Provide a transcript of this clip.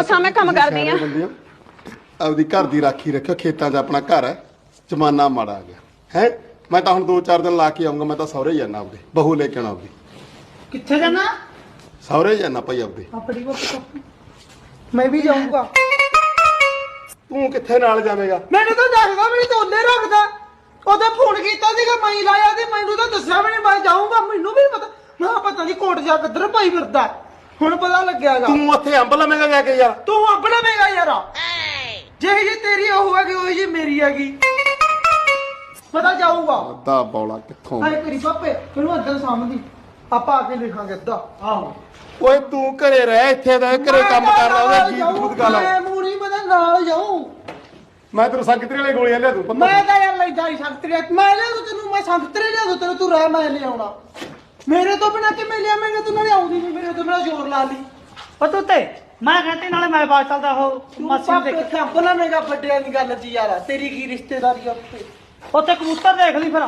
ਅਸਾਂ ਮੈਂ ਕੰਮ ਕਰਦੀ ਆ। ਆਪਦੀ ਘਰ ਦੀ ਰਾਖੀ ਰੱਖਿਓ ਖੇਤਾਂ 'ਚ ਆਪਣਾ ਘਰ ਹੈ ਜਮਾਨਾ ਮਾੜਾ ਆ ਗਿਆ। ਹੈ? ਮੈਂ ਤਾਂ ਹੁਣ 2-4 ਦਿਨ ਲਾ ਕੇ ਆਉਂਗਾ ਮੈਂ ਤਾਂ ਸਹੁਰੇ ਜਾਣਾ ਆਪਦੇ ਬਹੂ ਲੈ ਕੇ ਆਉਣਾ ਆਪਦੀ। ਕਿੱਥੇ ਜਾਣਾ? ਸਹੁਰੇ ਜਾਣਾ ਭਾਈ ਆਪਦੇ। ਆਪਣੀ ਵਕਤ ਮੈਂ ਵੀ ਜਾਊਂਗਾ। ਤੂੰ ਕਿੱਥੇ ਨਾਲ ਜਾਵੇਂਗਾ? ਮੈਨੂੰ ਤਾਂ ਦੱਸਦਾ ਵੀ ਤੋਲੇ ਰੱਖਦਾ। ਉਹਦਾ ਫੋਨ ਕੀਤਾ ਸੀਗਾ ਮੈਂ ਲਾਇਆ ਤੇ ਮੈਨੂੰ ਤਾਂ ਦੱਸਿਆ ਵੀ ਨਹੀਂ ਮੈਂ ਜਾਊਂਗਾ ਮੈਨੂੰ ਵੀ ਨੀ ਪਤਾ। ਮੈਂ ਕਿਹਾ ਪਤਾ ਨਹੀਂ ਕੋਟ ਜਾ ਕਿੱਧਰ ਪਾਈ ਫਿਰਦਾ। ਹੁਣ ਪਤਾ ਲੱਗਿਆਗਾ। ਤੂੰ ਉੱਥੇ ਅੰਬ ਲਵੇਂਗਾ ਜਾ ਕੇ ਯਾਰ। ਤੂੰ ਆਪਣਾ ਮੇਗਾ ਯਾਰ। ਜੇ ਜੀ ਤੇਰੀ ਉਹ ਹੈਗੀ ਉਹ ਜੀ ਮੇਰੀ ਹੈਗੀ। ਪਤਾ ਜਾਊਗਾ। ਅੱਧਾ ਬੌਲਾ ਕਿੱਥੋਂ? ਹਾਏ ਕਰੀ ਪਾਪੇ ਮੈਨੂੰ ਅੰਦਰ ਸਾਹਮਣੇ ਆਪਾਂ ਆ ਕੇ ਲਿਖਾਂਗੇ ਅੱਧਾ। ਆਹੋ। ਓਏ ਤੂੰ ਘਰੇ ਰਹਿ ਇੱਥੇ ਦਾ ਘਰੇ ਕੰਮ ਕਰ ਲਾ ਉਹਦੇ ਗੀਤ ਗੂਤ ਗਾ ਲਾ। ਮੈਂ ਮੂਰੀ ਪਤਾ ਨਾਲ ਜਾਊਂ। ਮੈਂ ਤੈਨੂੰ ਸੰਗਤਰੀ ਵਾਲੇ ਗੋਲੀਆਂ ਲਿਆ ਦੂੰ ਮੈਂ ਤਾਂ ਯਾਰ ਲੈਦਾ ਹੀ ਸੰਤਰੇ ਮੈਂ ਲਿਆ ਤੈਨੂੰ ਮੈਂ ਸੰਤਰੇ ਲਿਆ ਦੂੰ ਤੈਨੂੰ ਤੂੰ ਰਹਿ ਮੈਂ ਲਿਆਉਣਾ ਮੇਰੇ ਤੋਂ ਬਿਨਾ ਕਿਵੇਂ ਲਿਆਵੇਂਗਾ ਤੂੰ ਨਾਲੇ ਆਉਂਦੀ ਨਹੀਂ ਮੇਰੇ ਤੋਂ ਬਿਨਾ ਜ਼ੋਰ ਲਾ ਲਈ। ਪਤੂ ਤੇ ਮੈਂ ਕਹਿੰਦੀ ਨਾਲੇ ਮੈਂ ਬਾਤ ਚੱਲਦਾ ਉਹ ਮਾਸੀ ਨੂੰ ਦੇਖ। ਨਾ ਮੇਗਾ ਫੱਟਿਆਂ ਦੀ ਗੱਲ ਜੀ ਯਾਰ ਤੇਰੀ ਕੀ ਰਿਸ਼ਤੇਦਾਰੀ ਆ ਉੱਥੇ? ਉੱਥੇ ਕਬੂਤਰ ਦੇਖ ਲਈ ਫਿਰ।